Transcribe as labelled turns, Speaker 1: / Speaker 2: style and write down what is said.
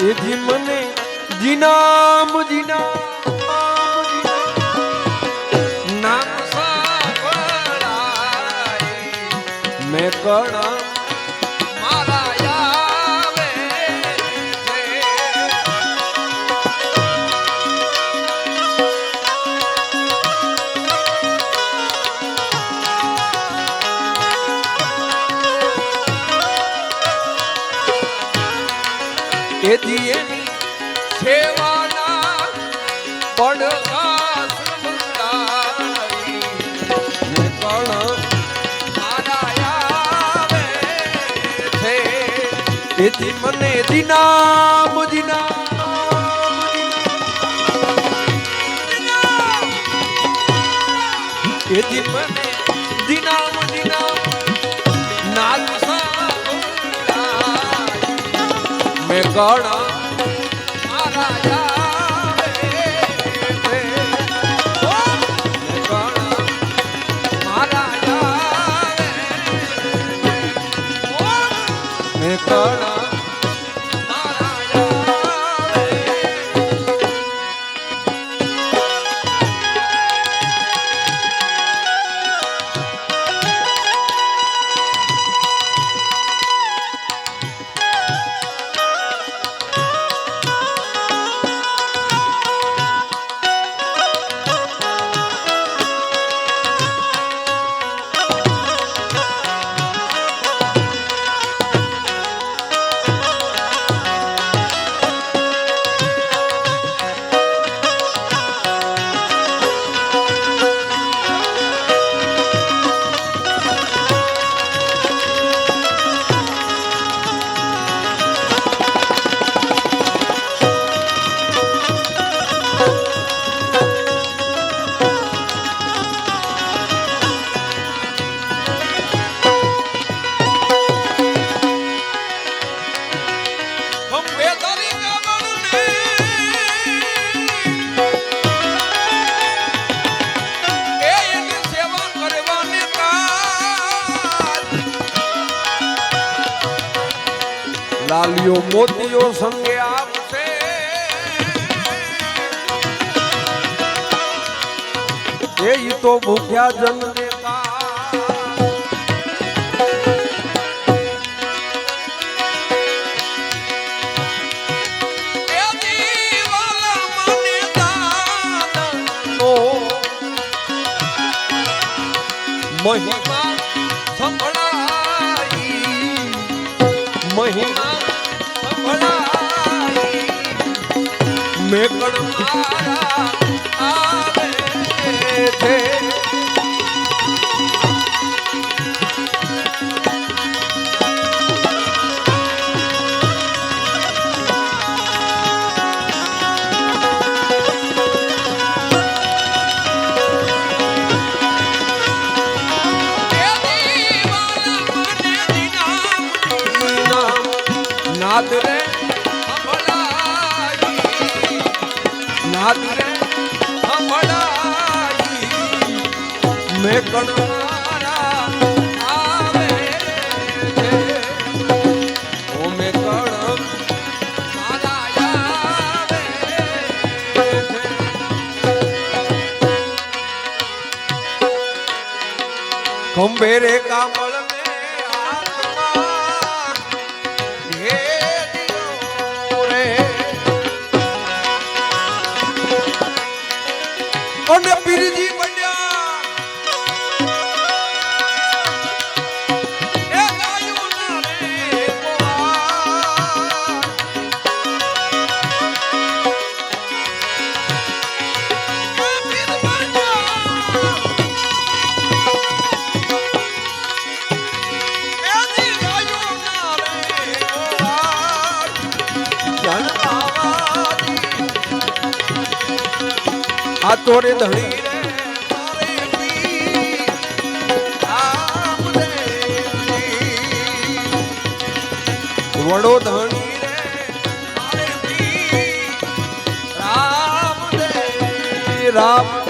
Speaker 1: એથી મને જીનામ જીનામ નામ મેં કણા એથી એની સેવાના છે. એથી મને દિનામ દિનામ એથી મને દિનામ ગણા લાલિયો મોતીઓ સંગે આપશે એ ઈ તો ભૂખ્યા જન મહિમા મહિમા. સંભળાઈ નાદ રે નાદ રે મેં ધણી રે રામદેવજી. વડો ધણી રામ